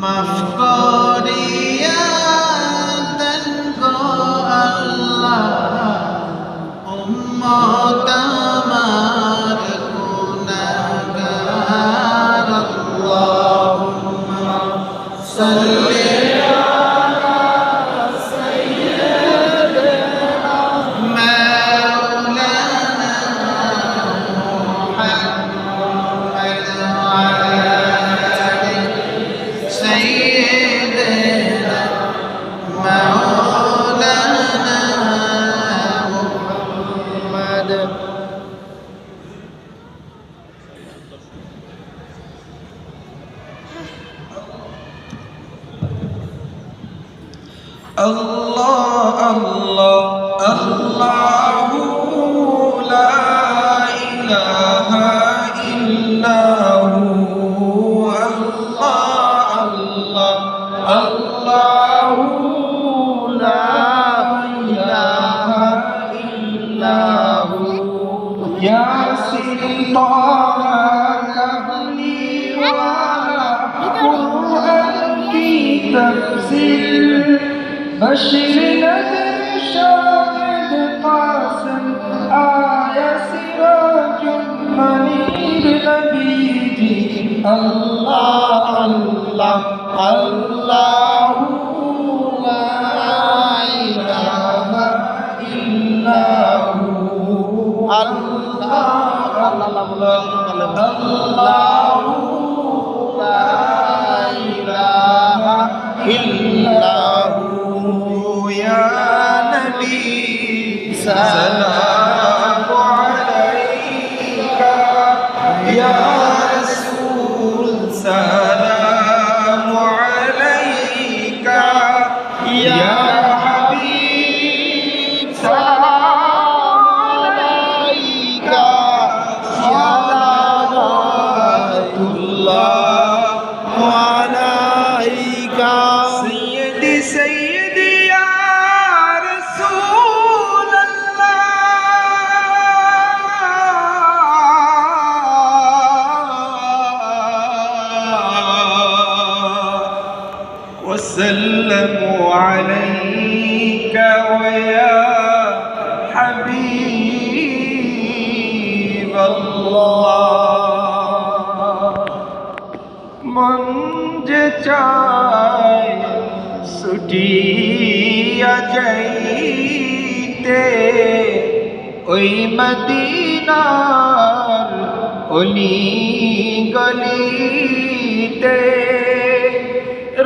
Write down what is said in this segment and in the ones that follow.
Mafkor الله الله لا إله إلا هو. الله الله لا إله إلا هو. يا سلطانك لي وعلى قرآن کی تفسیر بشر نذر شاهد قاسم آیا سراج منیر نبی جی اللہ اللہ اللہ لا إله إلا هو الله الله الله لا dia وسلموا عليك ويا حبيب الله মন যে চায় ছুটিয়া যাইতে ওই মদিনার অলি গলিতে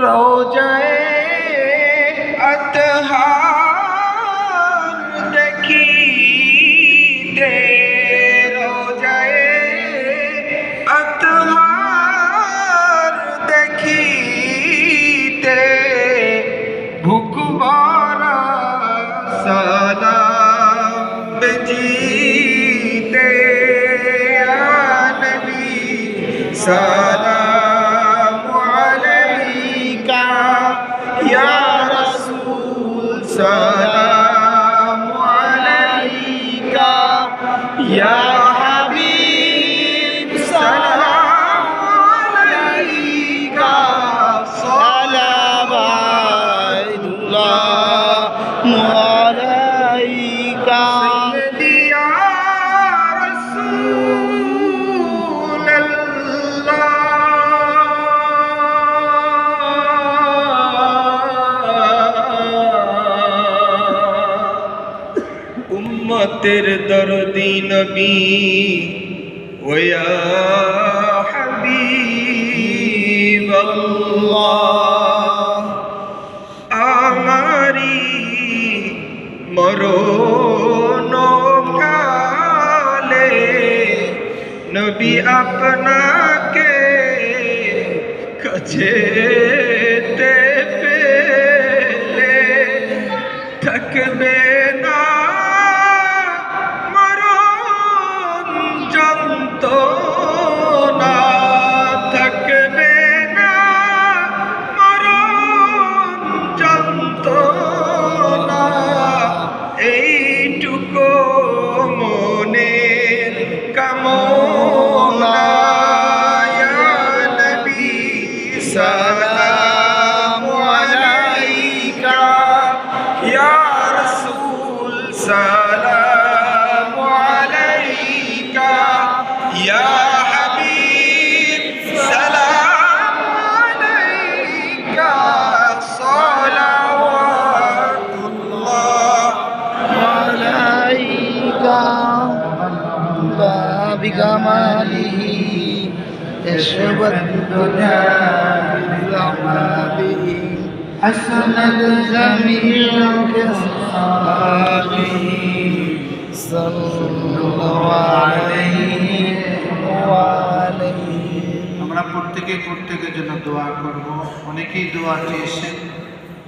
रोज़े अतहार देखी दे रोज़े अतहार देखी दे। भुखबारा सलाम जी दे आनवी सा عليك. سيدي يا رسول الله. أمتر دردي نبي ويا حبيب الله. মরণ কালে নবী আপনাকে কাছে بجماله اشربت الدنيا بجماله حسنت جميع خصاله صلى الله عليه وعليه আমরা প্রত্যেকে প্রত্যেকের জন্য দোয়া করব অনেকেই দোয়া চেয়েছেন